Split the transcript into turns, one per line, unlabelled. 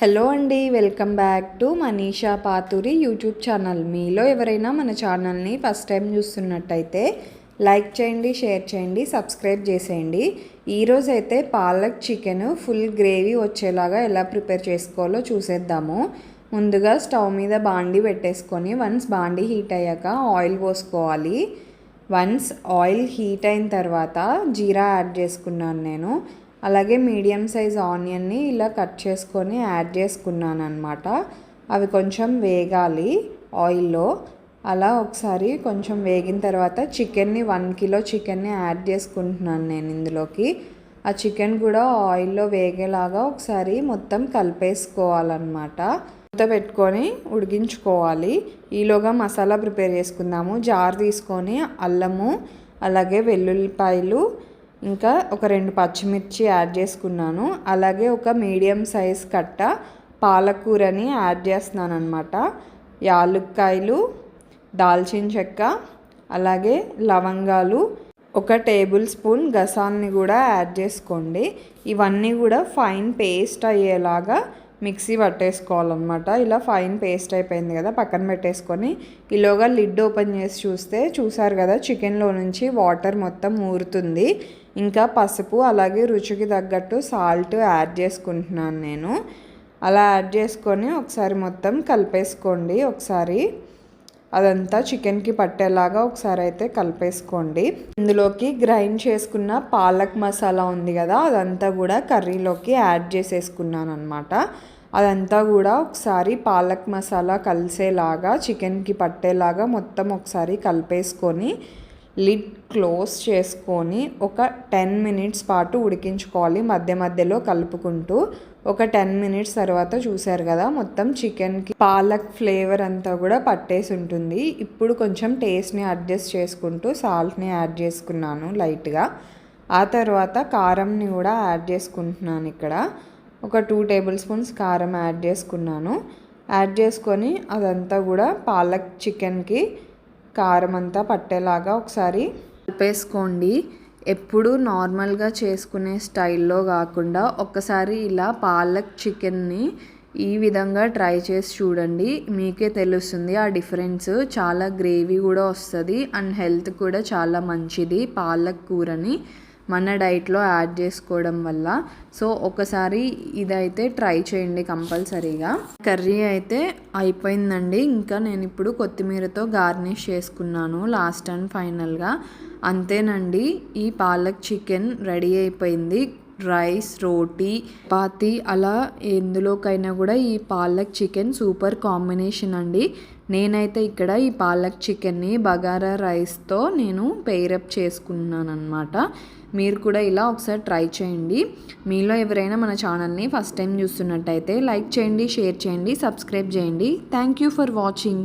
Hello అండి welcome back to Manisha Paturi YouTube channel. మీలో ఎవరైనా మన ఛానల్ని ఫస్ట్ టైం చూస్తున్నట్టయితే లైక్ చేయండి షేర్ చేయండి సబ్స్క్రైబ్ చేసేయండి. ఈరోజు అయితే పాలక్ చికెన్ ఫుల్ గ్రేవీ వచ్చేలాగా ఎలా ప్రిపేర్ చేసుకోవాలో చూసేద్దాము. ముందుగా స్టవ్ మీద బాండి పెట్టేసుకొని వన్స్ బాండి హీట్ అయ్యాక ఆయిల్ పోసుకోవాలి. వన్స్ ఆయిల్ హీట్ అయిన తర్వాత జీరా యాడ్ చేసుకున్నాను నేను. అలాగే మీడియం సైజ్ ఆనియన్ని ఇలా కట్ చేసుకొని యాడ్ చేసుకున్నాను అనమాట అవి కొంచెం వేగాలి ఆయిల్లో. అలా ఒకసారి కొంచెం వేగిన తర్వాత చికెన్ని వన్ కిలో చికెన్ని యాడ్ చేసుకుంటున్నాను నేను ఇందులోకి. ఆ చికెన్ కూడా ఆయిల్లో వేగేలాగా ఒకసారి మొత్తం కలిపేసుకోవాలన్నమాట. మూత పెట్టుకొని ఉడికించుకోవాలి. ఈలోగా మసాలా ప్రిపేర్ చేసుకుందాము. జార్ తీసుకొని అల్లము అలాగే వెల్లుల్లిపాయలు ఇంకా ఒక రెండు పచ్చిమిర్చి యాడ్ చేసుకున్నాను. అలాగే ఒక మీడియం సైజ్ కట్ట పాలకూరని యాడ్ చేస్తున్నాను అనమాట యాలుక్కాయలు దాల్చిన చెక్క అలాగే లవంగాలు. ఒక టేబుల్ స్పూన్ గసాల్ని కూడా యాడ్ చేసుకోండి. ఇవన్నీ కూడా ఫైన్ పేస్ట్ అయ్యేలాగా మిక్సీ పట్టేసుకోవాలన్నమాట. ఇలా ఫైన్ పేస్ట్ అయిపోయింది కదా పక్కన పెట్టేసుకొని. ఈలోగా లిడ్ ఓపెన్ చేసి చూస్తే చూసారు కదా చికెన్లో నుంచి వాటర్ మొత్తం ఊరుతుంది. ఇంకా పసుపు అలాగే రుచికి తగ్గట్టు సాల్ట్ యాడ్ చేసుకుంటున్నాను నేను. అలా యాడ్ చేసుకొని ఒకసారి మొత్తం కలిపేసుకోండి ఒకసారి. అదంతా చికెన్కి పట్టేలాగా ఒకసారి అయితే కలిపేసుకోండి. ఇందులోకి గ్రైండ్ చేసుకున్న పాలక్ మసాలా ఉంది కదా అదంతా కూడా కర్రీలోకి యాడ్ చేసేసుకున్నాను అనమాట అదంతా కూడా ఒకసారి పాలక్ మసాలా కలిసేలాగా చికెన్కి పట్టేలాగా మొత్తం ఒకసారి కలిపేసుకొని లిడ్ క్లోజ్ చేసుకొని ఒక టెన్ మినిట్స్ పాటు ఉడికించుకోవాలి. మధ్య మధ్యలో కలుపుకుంటూ ఒక టెన్ మినిట్స్ తర్వాత చూసారు కదా మొత్తం చికెన్కి పాలక్ ఫ్లేవర్ అంతా కూడా పట్టేసి ఉంటుంది. ఇప్పుడు కొంచెం టేస్ట్ని అడ్జస్ట్ చేసుకుంటూ సాల్ట్ని యాడ్ చేసుకున్నాను లైట్గా. ఆ తర్వాత కారంని కూడా యాడ్ చేసుకుంటున్నాను ఇక్కడ. ఒక టూ టేబుల్ స్పూన్స్ కారం యాడ్ చేసుకున్నాను. యాడ్ చేసుకొని అదంతా కూడా పాలక్ చికెన్కి కారం అంతా పట్టేలాగా ఒకసారి కలిపేసుకోండి. ఎప్పుడు నార్మల్గా చేసుకునే స్టైల్లో కాకుండా ఒక్కసారి ఇలా పాలక్ చికెన్ని ఈ విధంగా ట్రై చేసి చూడండి. మీకే తెలుస్తుంది ఆ డిఫరెన్స్. చాలా గ్రేవీ కూడా వస్తుంది అండ్ హెల్త్ కూడా చాలా మంచిది పాలక్ కూరని. మన డైట్లో యాడ్ చేసుకోవడం వల్ల. సో ఒకసారి ఇదైతే ట్రై చేయండి కంపల్సరీగా. కర్రీ అయితే అయిపోయిందండి. ఇంకా నేను ఇప్పుడు కొత్తిమీరతో గార్నిష్ చేసుకున్నాను లాస్ట్ అండ్ ఫైనల్గా. అంతేనండి ఈ పాలక్ చికెన్ రెడీ అయిపోయింది. రైస్ రోటీ పాతి అలా ఎందులోకైనా కూడా ఈ పాలక్ చికెన్ సూపర్ కాంబినేషన్ అండి. నేనైతే ఇక్కడ ఈ పాలక్ చికెన్ని బగారా రైస్తో నేను పెయిరప్ చేసుకున్నాను అనమాట మీరు కూడా ఇలా ఒకసారి ట్రై చేయండి. మీలో ఎవరైనా మన ఛానల్ని ఫస్ట్ టైం చూస్తున్నట్టయితే లైక్ చేయండి షేర్ చేయండి సబ్స్క్రైబ్ చేయండి. Thank you for watching